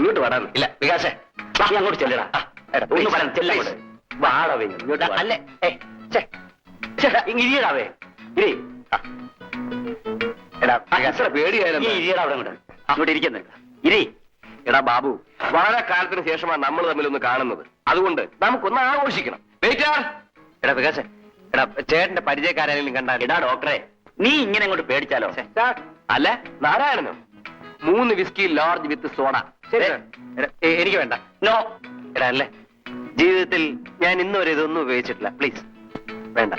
ഇങ്ങോട്ട് വരാൻ. ഇല്ല വികാസേ. അങ്ങോട്ട് ചെല്ലടാ. ഒന്ന് പറയാം ചെല്ലങ്ങോട്ട്. വാടവേ ഇങ്ങോട്ട്. അല്ലേ ഇരിയടാവേ ഇരി. എടാ വികാസേ. പേടിയായാലും ഇരിയടാ അവിടെ അങ്ങോട്ട് അങ്ങോട്ട് ഇരിക്കുന്നത് ഇരി. എടാ ബാബു വളരെ കാലത്തിന് ശേഷമാണ് നമ്മൾ തമ്മിൽ ഒന്ന് കാണുന്നത്. അതുകൊണ്ട് നമുക്കൊന്ന് ആഘോഷിക്കണം. എടാ വികാസേ എടാ ചേട്ടന്റെ പരിചയക്കാരെങ്കിലും കണ്ടാൽ എടാ ഡോക്ടറെ. നീ ഇങ്ങനെ അങ്ങോട്ട് പേടിച്ചാലോ? അല്ല. നാരായണനോ? മൂന്ന് വിസ്കി ലോർജ് വിത്ത് സോഡ ശരി, ഏ, എടാ, എനിക്ക് വേണ്ട. നോ. എടാ അല്ലേ? ജീവിതത്തിൽ ഞാൻ ഇന്ന് വരെ ഇതൊന്നും ഉപയോഗിച്ചിട്ടില്ല. പ്ലീസ്. വേണ്ട.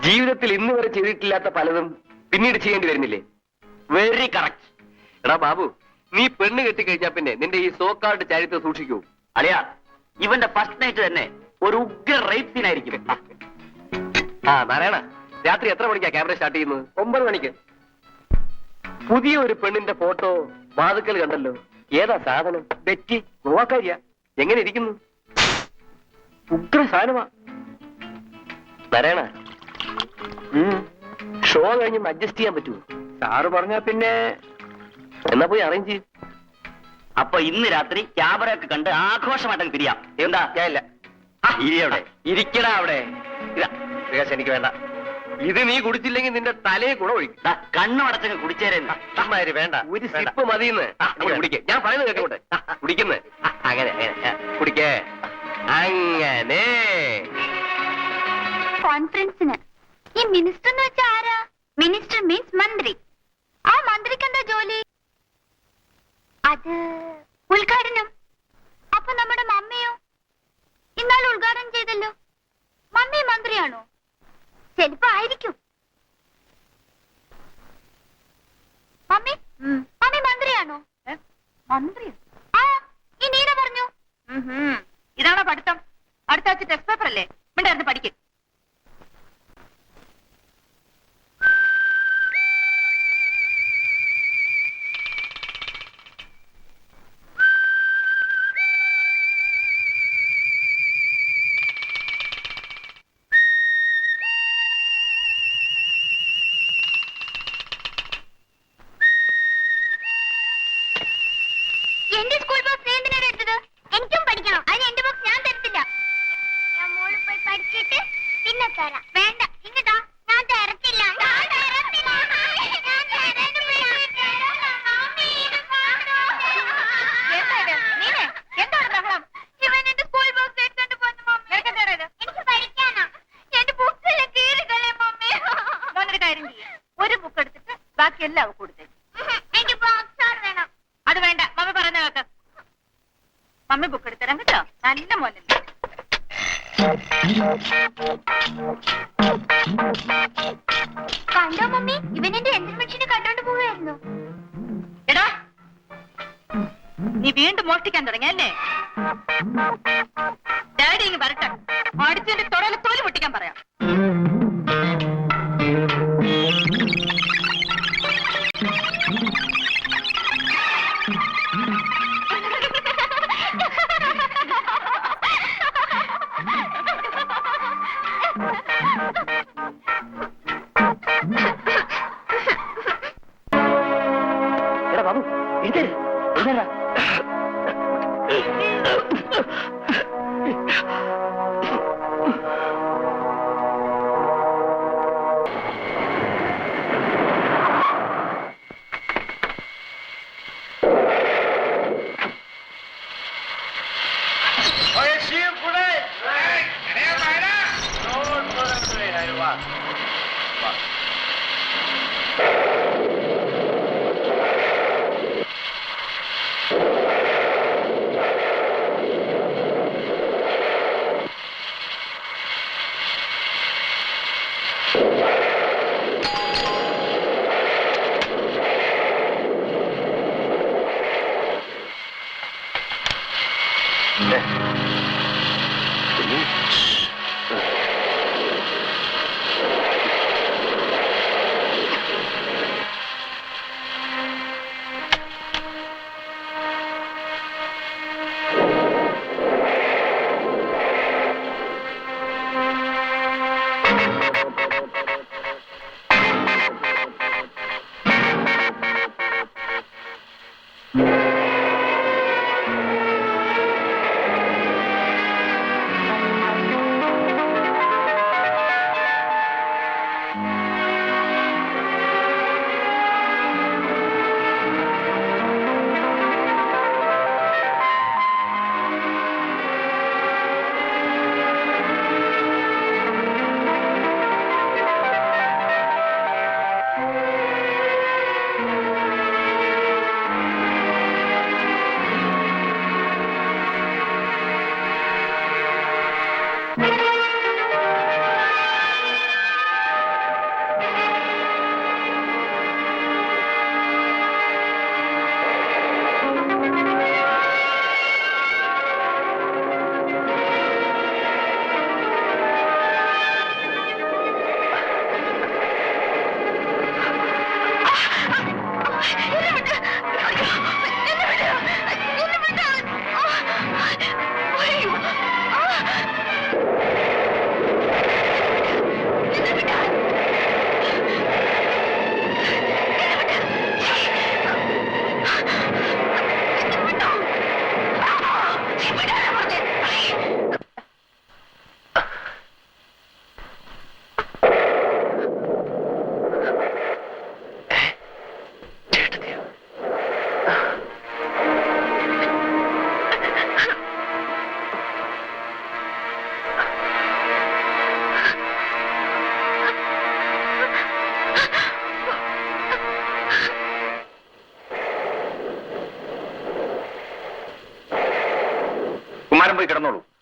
ജീവിതത്തിൽ ഇന്ന് വരെ ചെയ്തിട്ടില്ലാത്ത പലതും പിന്നീട് ചെയ്യേണ്ടി വരുന്നില്ലേ? വെരി കറക്റ്റ് എടാ ബാബു നീ പെണ്ണ് കെട്ടിക്കഴിഞ്ഞാ പിന്നെ നിന്റെ ഈ സോക്കാർഡ് ചരിത്രം സൂക്ഷിക്കൂ. അളിയാ ഇവന്റെ ഫസ്റ്റ് നൈറ്റ് തന്നെ ഒരു ഉഗ്ര റേപ്പ് സീൻ ആയിരിക്കും. ആ നാരായണ രാത്രി എത്ര മണിക്കാ ക്യാമറ സ്റ്റാർട്ട് ചെയ്യുന്നത്? ഒമ്പത് മണിക്ക്. പുതിയ ഒരു പെണ്ണിന്റെ ഫോട്ടോ വാതുക്കൽ കണ്ടല്ലോ. ഏതാ സാധനം? ബെറ്റി ഗോവാക്കാരിയ എങ്ങനെ ഇരിക്കുന്നു? ഉഗ്ര സാധനമാ. നാരായണ ഷോ കഴിഞ്ഞ് അഡ്ജസ്റ്റ് ചെയ്യാൻ പറ്റുമോ? സാറ് പറഞ്ഞാ പിന്നെ എന്നാ പോയി അറേഞ്ച് ചെയ്യും. അപ്പൊ ഇന്ന് രാത്രി ക്യാമറ ഒക്കെ കണ്ട് ആഘോഷമായിട്ടങ്ങ് പിരിയാം. എന്താ? ഞാൻ ഇല്ല ഇരി അവിടെ ഇരിക്കടാ അവിടെ. ഇതാ വികാസ് എനിക്ക് വേണ്ട. ഇത് നീ കുടിച്ചില്ലെങ്കിൽ നിന്റെ തലയെ കൂടെ ഒഴിക്കും. ദാ, കണ്ണും അടച്ചങ്ങ് കുടിച്ചേരുന്നു വേണ്ട ഒരു സിപ്പ് മതിയെന്ന്. കുടിക്കേ. ഞാൻ പറയുന്നത് കേട്ടോട്ടെ കുടിക്കുന്നേ. അങ്ങനെ അങ്ങനെ. കുടിക്കേ. അങ്ങനെ. കോൺഫറൻസിന്. ഈ മിനിസ്റ്റർ എന്ന് വെച്ചാൽ ആരാ? മിനിസ്റ്റർ മീൻസ് മന്ത്രി. ആ മന്ത്രിക്ക് എന്താ ജോലി? അത് ഉദ്ഘാടനം. എല്ലാം കൊടുത്തേ. അത് വേണ്ട മമ്മി പറഞ്ഞ കേക്ക്. മമ്മി ബുക്ക് എടുത്തരാം കേട്ടോ. നല്ല മോനല്ലേ. Yeah. പോയി കിടന്നോളൂ.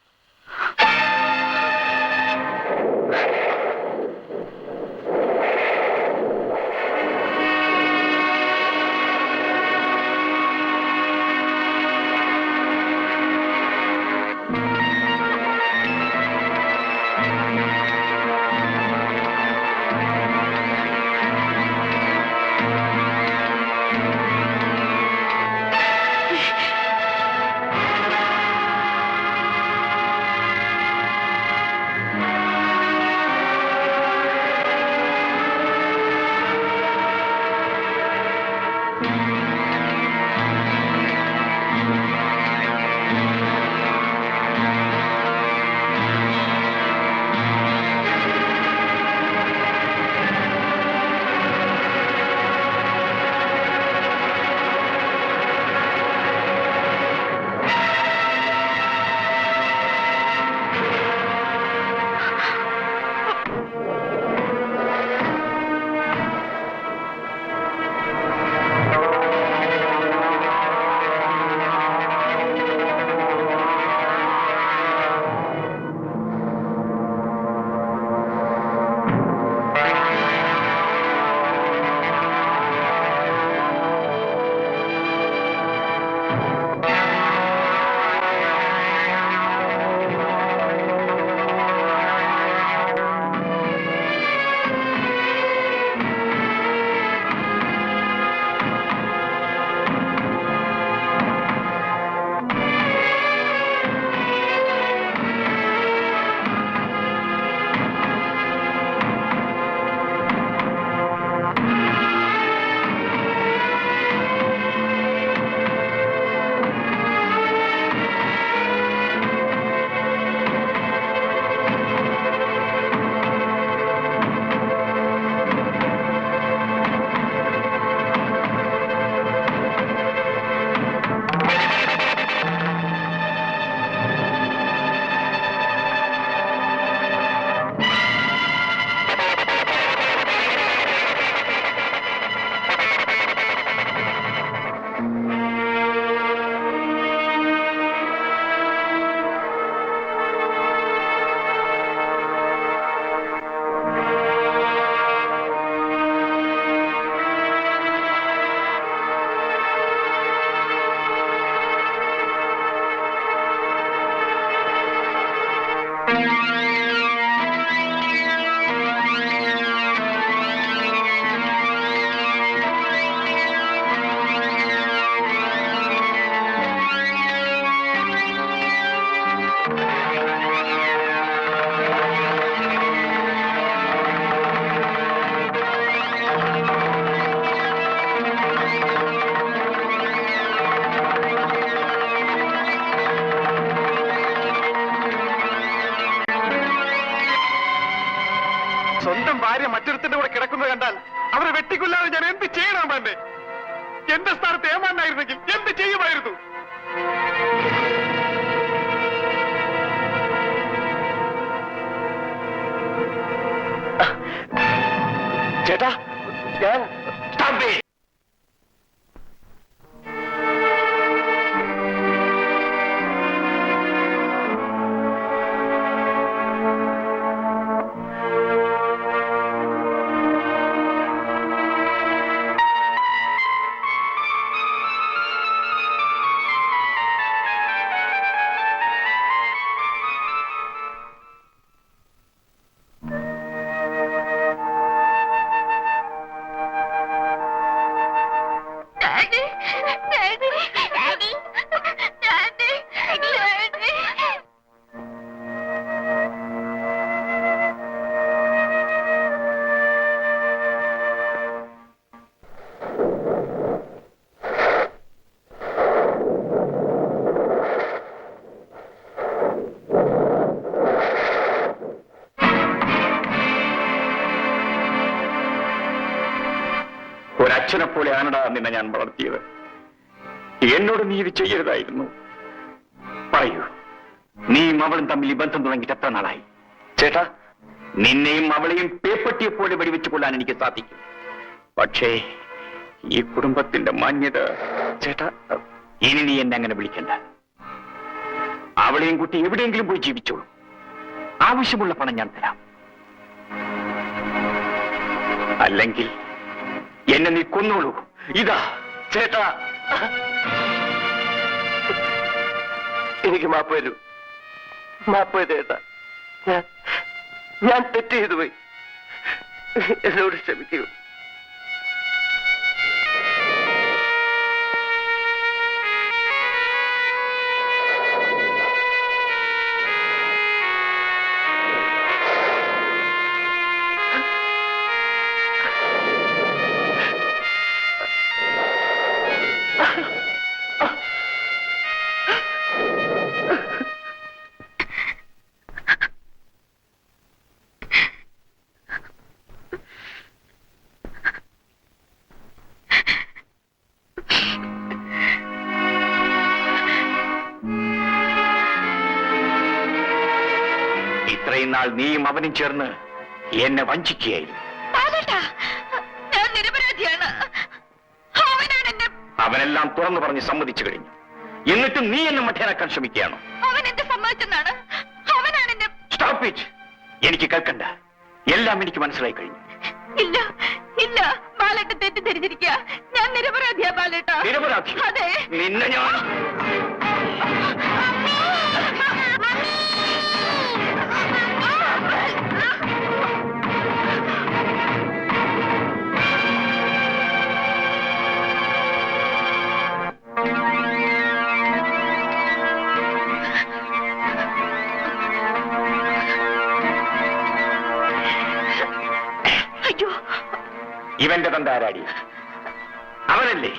വേണ്ടേ എന്റെ സ്ഥാനത്ത് ഏമാനായിരുന്നെങ്കിൽ എന്ത് ചെയ്യുമായിരുന്നു? ഒരച്ഛനെ ആനടാ നിന്നെ ഞാൻ വളർത്തിയത്. എന്നോട് നീ ഇത് ചെയ്യരുതായിരുന്നു. പറയൂ നീയും അവളും തമ്മിൽ ഈ ബന്ധം തുടങ്ങിയിട്ട് എത്ര നാളായി? ചേട്ടാ നിന്നെയും അവളെയും പേപ്പട്ടിയെ പോലെ വെടിവെച്ച് കൊല്ലാൻ എനിക്ക് സാധിക്കും. പക്ഷേ ഈ കുടുംബത്തിന്റെ മാന്യത ചേട്ടാ ഇനി നീ എന്നെ അങ്ങനെ വിളിക്കണ്ട. അവളെയും കുട്ടി എവിടെയെങ്കിലും പോയി ജീവിച്ചോളൂ. ആവശ്യമുള്ള പണം ഞാൻ തരാം. അല്ലെങ്കിൽ എന്നെ നീ കൊന്നോളൂ. ഇതാ ചേട്ടാ. എനിക്ക് മാപ്പ് തരൂ. മാപ്പ് ചേട്ടാ. ഞാൻ തെറ്റ് ചെയ്തു പോയി. എന്നോട് ക്ഷമിക്കൂ. അവനും ചേർന്ന് എന്നെ വഞ്ചിക്കുകയായിരുന്നു. ഞാൻ നിരപരാധിയാണ്. അവനെല്ലാം തുറന്നു പറഞ്ഞ് സമ്മതിച്ചു കഴിഞ്ഞു. എന്നിട്ടും നീ എന്നെ മഠേനാക്കാൻ ശ്രമിക്കുകയാണ്? അവൻ എന്റെ സമ്മതിച്ചെന്നാണ്. അവനാണ് എന്നെ സ്റ്റോപ്പ് ഇറ്റ് എനിക്ക് കേൾക്കണ്ട. എല്ലാം എനിക്ക് മനസ്സിലായി കഴിഞ്ഞു. ഇല്ല ഇല്ല. ബാലേട്ട തെറ്റിദ്ധരിച്ചിരിക്കുക. ഞാൻ നിരപരാധിയാ ബാലേട്ട. നിരപരാധി അതെ. നിന്നെ ഞാൻ ഇവന്റെ തന്താരാടി അവനല്ലേ?